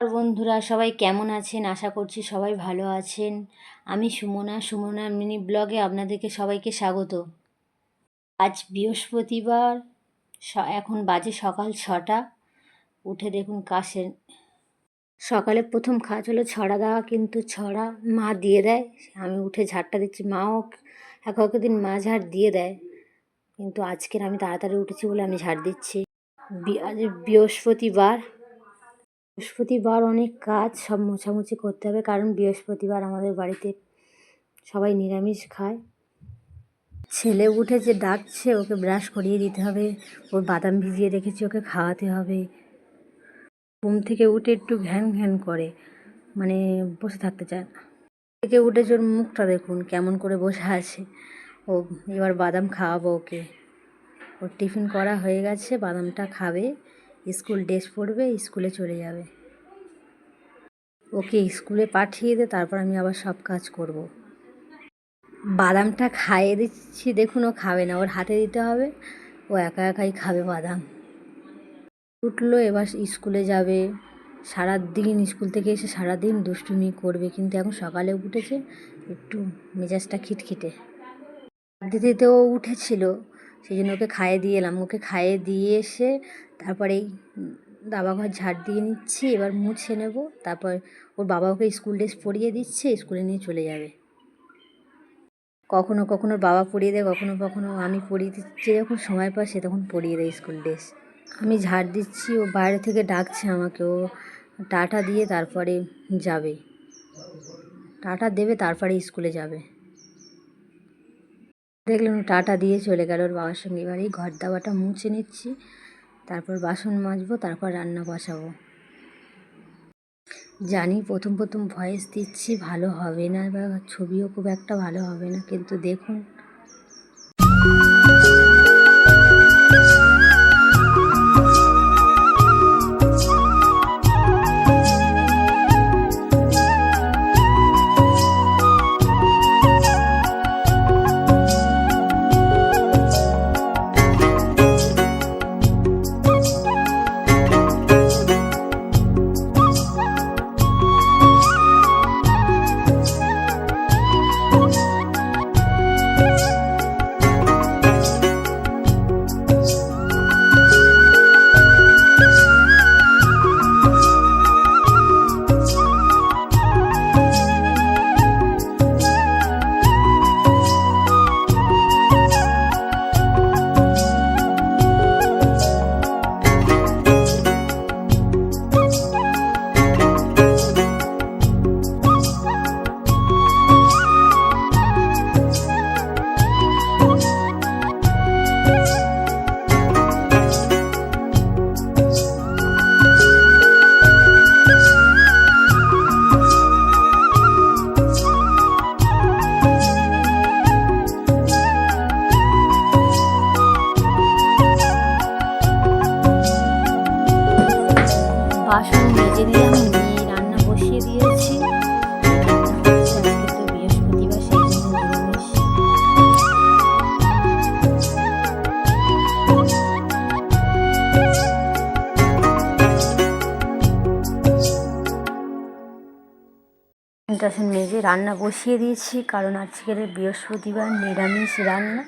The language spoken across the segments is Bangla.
বন্ধুরা, সবাই কেমন আছেন? আশা করছি সবাই ভালো আছেন। আমি সুমনা সুমনা মিনি ব্লগে আপনাদেরকে সবাইকে স্বাগত। আজ বৃহস্পতিবার এখন বাজে সকাল ছটা। উঠে দেখুন কাশের, সকালে প্রথম কাজ হলো ছড়া দেওয়া, কিন্তু ছড়া মা দিয়ে দেয়। আমি উঠে ঝাড়টা দিচ্ছি, মাও এক এক দিন মা ঝাড় দিয়ে দেয়। কিন্তু আজকের আমি তাড়াতাড়ি উঠেছি বলে আমি ঝাড় দিচ্ছি। আজ বৃহস্পতিবার বৃহস্পতিবার অনেক কাজ সব মোছামুছি করতে হবে, কারণ বৃহস্পতিবার আমাদের বাড়িতে সবাই নিরামিষ খায়। ছেলে উঠেছে, ডাকছে, ওকে ব্রাশ করিয়ে দিতে হবে ওর বাদাম ভিজিয়ে রেখেছি, ওকে খাওয়াতে হবে। ঘুম থেকে উঠে একটু ঘ্যান ঘ্যান করে মানে বসে থাকতে চায় না। থেকে উঠেছে ওর মুখটা দেখুন, কেমন করে বসে আছে। ও, এবার বাদাম খাওয়াবো ওকে। ওর টিফিন করা হয়ে গেছে, বাদামটা খাবে। স্কুল ড্রেস পরবে, স্কুলে চলে যাবে। ওকে স্কুলে পাঠিয়ে দে, তারপর আমি আবার সব কাজ করব। বাদামটা খাইয়ে দিচ্ছি, দেখুন ও খাবে না, ওর হাতে দিতে হবে। ও একা একাই খাবে বাদাম। উঠল, এবার স্কুলে যাবে। সারা দিন স্কুল থেকে এসে সারা দিন দুষ্টুমি করবে, কিন্তু এখন সকালে উঠেছে, একটু মেজাজটা খিটখিটে। দিদিতে ও উঠেছিল সেই জন্য ওকে খাইয়ে দিয়ে এলাম। ওকে খাইয়ে দিয়ে এসে তারপরে এই দাবা ঘর ঝাড় দিয়ে নিচ্ছি, এবার মুছে নেব। তারপর ওর বাবা ওকে স্কুল ড্রেস পরিয়ে দিচ্ছে, স্কুলে নিয়ে চলে যাবে। কখনো কখনো বাবা পরিয়ে দেয়, কখনো কখনো আমি পরিয়ে দিচ্ছি। যখন সময় পায় সে তখন পরিয়ে দেয় স্কুল ড্রেস। আমি ঝাড় দিচ্ছি, ও বাইরে থেকে ডাকছে আমাকে। ও টাটা দিয়ে তারপরে যাবে। টাটা দেবে, তারপরে স্কুলে যাবে। দেখলাম টাটা দিয়ে চলে গেল ওর বাবার সঙ্গে। এবার এই ঘর দাওয়াটা মুছে নিচ্ছি, তারপর বাসন মাজবো, তারপর রান্না বসাবো। জানি প্রথম প্রথম ভয়েস দিচ্ছি, ভালো হবে না বা ছবিও খুব একটা ভালো হবে না, কিন্তু দেখুন। টাসন মেজে রান্না বসিয়ে দিয়েছি, কারণ আজকের বৃহস্পতিবার নিরামিষ রান্না।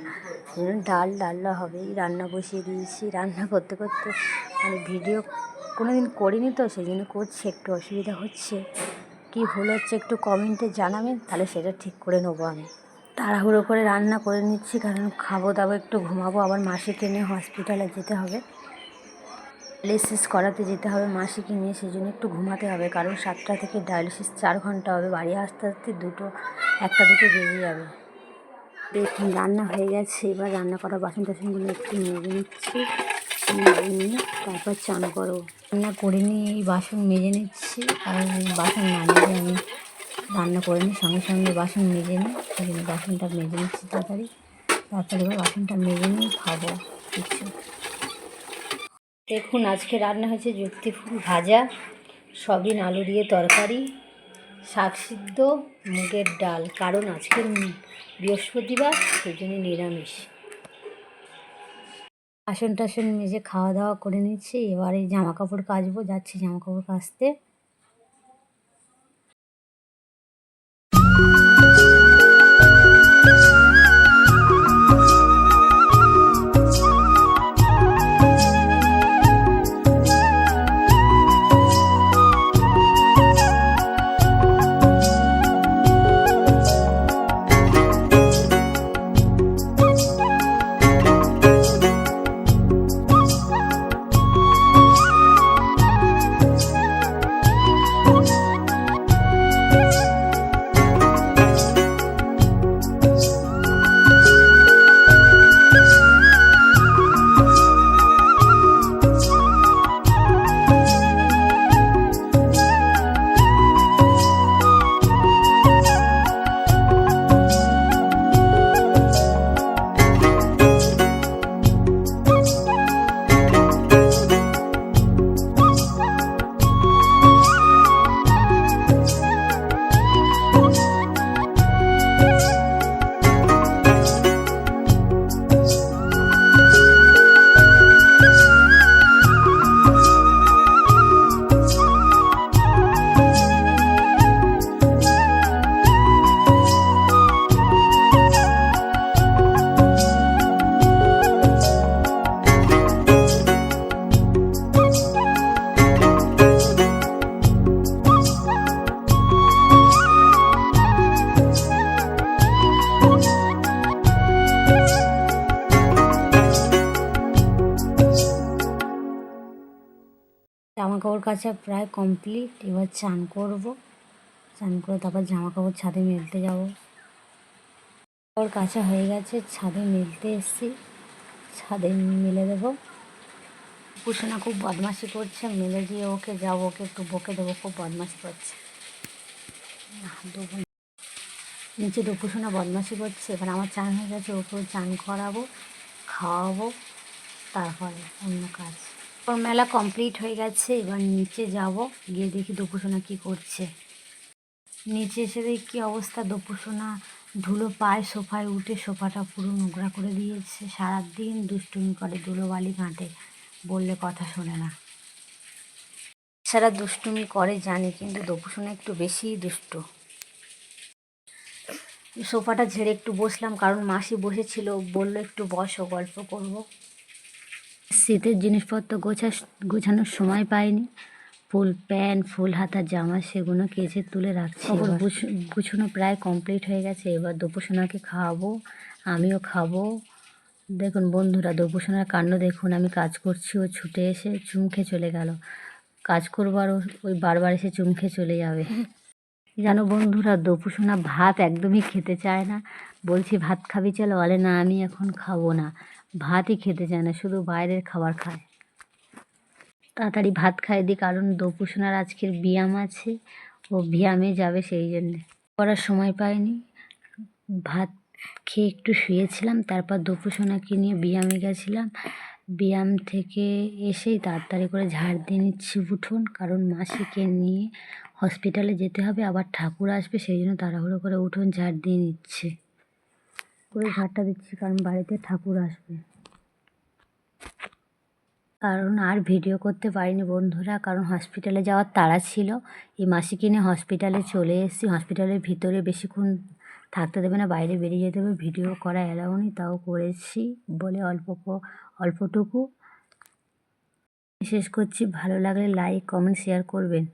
ডাল ডাল্লা হবে রান্না বসিয়ে দিয়েছি। রান্না করতে করতে মানে ভিডিও কোনো দিন করিনি তো সেই জন্য করছি, একটু অসুবিধা হচ্ছে। কী ভুল হচ্ছে একটু কমেন্টে জানাবেন, তাহলে সেটা ঠিক করে নেব আমি। তাড়াহুড়ো করে রান্না করে নিচ্ছি, কারণ খাব দাবো একটু ঘুমাবো, আবার মাসিকে নিয়ে হসপিটালে যেতে হবে। ডায়ালিসিস করাতে যেতে হবে মাসিকে নিয়ে সেই জন্য একটু ঘুমাতে হবে। কারণ সাতটা থেকে ডায়ালিসিস চার ঘণ্টা হবে। বাড়ি আসতে আসতে দুটো, একটা দুটো বেজে যাবে। রান্না হয়ে গেছে। এবার রান্না করা বাসন টাসনগুলো একটু মেজে নিচ্ছি। মেজে নিয়ে তারপর চান করব। রান্না করে নিয়ে এই বাসন মেজে নিচ্ছি। এই বাসন না মেজে আমি রান্না করে নিই। সঙ্গে সঙ্গে বাসন মেজে নিই। সেই জন্য বাসনটা মেজে নিচ্ছি তাড়াতাড়ি। তারপরে এবার বাসনটা মেজে নিয়ে খাব। কিছু দেখুন, আজকে রান্না হয়েছে যুক্তি ফুল ভাজা, সবিন আলু দিয়ে তরকারি, শাক সিদ্ধ, মুগের ডাল, কারণ আজকের বৃহস্পতিবার, সেই জন্য নিরামিষ। আসন টাসন মেজে খাওয়া দাওয়া করে নিচ্ছি, এবারে জামা কাপড় কাচবো, যাচ্ছি জামা কাপড় কাচতে। কাচা প্রায় কমপ্লিট এবার চান করব। চান করে তারপর জামা কাপড় ছাদে মেলতে যাব। ওর কাঁচা হয়ে গেছে, ছাদে মেলতে এসছি। ছাদে মেলে দেবো। কুসুনা খুব বদমাশি করছে, মেলে দিয়ে ওকে যাব, ওকে একটু বকে দেবো, খুব বদমাশি করছে। নিচে দুপুসোনা বদমাশি করছে, এবার আমার চান হয়ে গেছে, ওকেও চান করাবো, খাওয়াবো, তারপরে অন্য কাজ। ওর মেলা কমপ্লিট হয়ে গেছে, এবার নিচে যাব, গিয়ে দেখি দুপুসোনা কী করছে। নিচে এসে দেখি কী অবস্থা দুপুসোনা ধুলো পায়, সোফায় উঠে সোফাটা পুরো নোংরা করে দিয়েছে। সারাদিন দুষ্টুমি করে ধুলো বালি ঘাঁটে বললে কথা শোনে না। সারা দুষ্টুমি করে, জানি, কিন্তু দুপুসোনা একটু বেশিই দুষ্টু। সোফাটা ঝেড়ে একটু বসলাম, কারণ মাসি বসেছিল, বলল একটু বসো, গল্প করব। শীতের জিনিসপত্র গোছা গোছানোর সময় পাইনি। ফুল প্যান্ট ফুল হাতা জামা সেগুলো কেচে তুলে রাখছি। গুছানো প্রায় কমপ্লিট হয়ে গেছে। এবার দুপুসোনাকে খাওয়াবো আমিও খাব। দেখুন বন্ধুরা দুপুসোনার কাণ্ড দেখুন আমি কাজ করছি ও ছুটে এসে চুমখে চলে গেল। কাজ করব আর ও- ওই বারবার এসে চুমখে চলে যাবে। জানো বন্ধুরা দপুসোনা ভাত একদমই খেতে চায় না। বলছি ভাত খাবি চলো? বলে না আমি এখন খাব না। ভাতই খেতে চায় না, শুধু বাইরের খাবার খায়। তাড়াতাড়ি ভাত খাই দিই কারণ দপুসোনার আজকের ব্যায়াম আছে, ও ব্যায়ামে যাবে সেই জন্যে। করার সময় পাইনি, ভাত খেয়ে একটু শুয়েছিলাম, তারপর দপুসোনাকে নিয়ে ব্যায়ামে গেছিলাম। ব্যায়াম থেকে এসেই তাড়াতাড়ি করে ঝাড় দিয়ে নিচ্ছি উঠোন, কারণ মাসিকে নিয়ে হসপিটালে যেতে হবে, আবার ঠাকুর আসবে, সেই জন্য তাড়াহুড়ো করে উঠোন ঝাড় দিয়ে নিচ্ছে। করে ঝাড়টা দিচ্ছি, কারণ বাড়িতে ঠাকুর আসবে। কারণ আর ভিডিও করতে পারিনি বন্ধুরা, কারণ হসপিটালে যাওয়ার তাড়া ছিল। এই মাসিকে কিনে হসপিটালে চলে এসেছি। হসপিটালের ভিতরে বেশিক্ষণ থাকতে দেবে না, বাইরে বেরিয়ে যেতে হবে। ভিডিও করা এলাও নি, তাও করেছি বলে অল্প অল্পটুকু। শেষ করছি। ভালো লাগলে লাইক কমেন্ট শেয়ার করবেন।